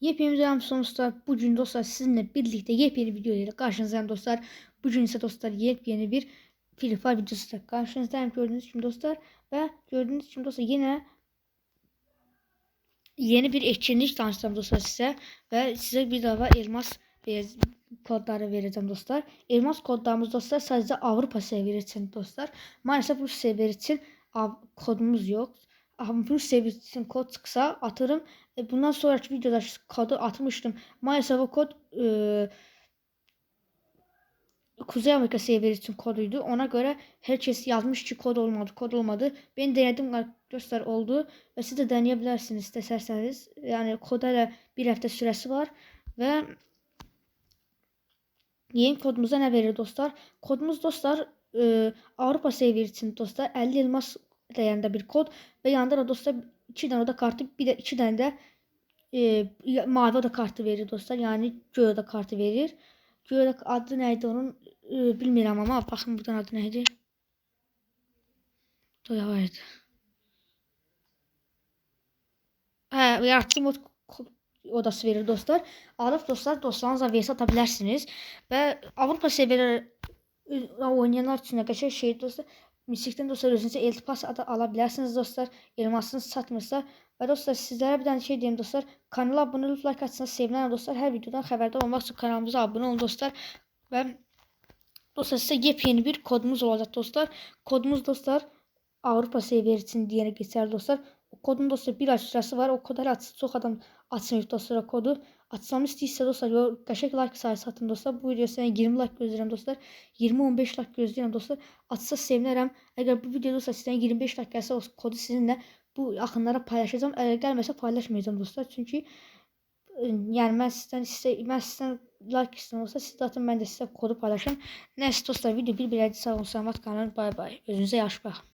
Yepyeni selam dostlar. Bugün dostlar sizinle birlikte yepyeni video ile karşınızdayım dostlar. Bugün ise dostlar yepyeni bir Free Fire videosu ile karşınızdayım gördüğünüz gibi dostlar. Ve gördüğünüz gibi dostlar yine yeni bir etkinlik tanıştırdım dostlar size. Ve size bir daha elmas kodları vereceğim dostlar. Elmas kodlarımız dostlar sadece Avrupa seviyesi için dostlar. Maalesef bu seviye için kodumuz yok. Seviye için kod çıksa atarım. E, bundan sonraki videoda kodu atmıştım. Maalesef o kod e, Kuzey Amerika seviyesi için koduydu. Ona göre herkes yazmış ki kod olmadı, kod olmadı. Ben denedim arkadaşlar oldu ve siz de deneyebilirsiniz isterseniz. Yani koda da bir hafta süresi var ve yeni kodumuza ne verir dostlar? Kodumuz dostlar e, Avrupa seviyesi için dostlar 50 elmas değerinde bir kod ve yanında da dostlar 2 tane oda kartı bir de 2 tane de e, mavi oda kartı verir dostlar. Yani göğe oda kartı verir. Göğe oda adı neydi onun e, bilmiyorum ama bakın buradan adı neydi? Doya vardı. He, yaratıcı mod odası verir dostlar. Alıp dostlar dostlarınızla vs atabilirsiniz. Ve Avrupa seviyeleri e, oynayanlar için arkadaşlar şey dostlar Misikten dostlar özünüze iltipas adı alabilirsiniz dostlar. Elmasını satmırsa. Ve dostlar sizlere bir tane şey diyeyim dostlar. Kanala abone olup like atsanız sevinirim dostlar. Her videodan haberdar olmak için kanalımıza abone olun dostlar. Ve dostlar size yepyeni bir kodumuz olacak dostlar. Kodumuz dostlar Avrupa seviyesi için diyene geçer dostlar. Kodun dostlar bir süresi var. O kadar atsın çok adam atmıyor dostlar kodu. Atsam istəyirsə dostlar yo qəşəng like sayısı atın dostlar. Bu videoya sənə 20 like gözləyirəm dostlar. 20-15 like gözləyirəm dostlar. Atsa sevinərəm. Əgər bu videoda dostlar sizdən 25 like gəlsə o kodu sizinlə bu yaxınlara paylaşacağım. Əgər gəlməsə paylaşmayacağım dostlar. Çünki e, yəni mən sizdən istə mən sizdən like istəyirəm olsa siz atın mən də sizə kodu paylaşım. Nəysə dostlar video bir belə sağ olun. Salamat qalın. Bay bay. Özünüzə yaxşı baxın.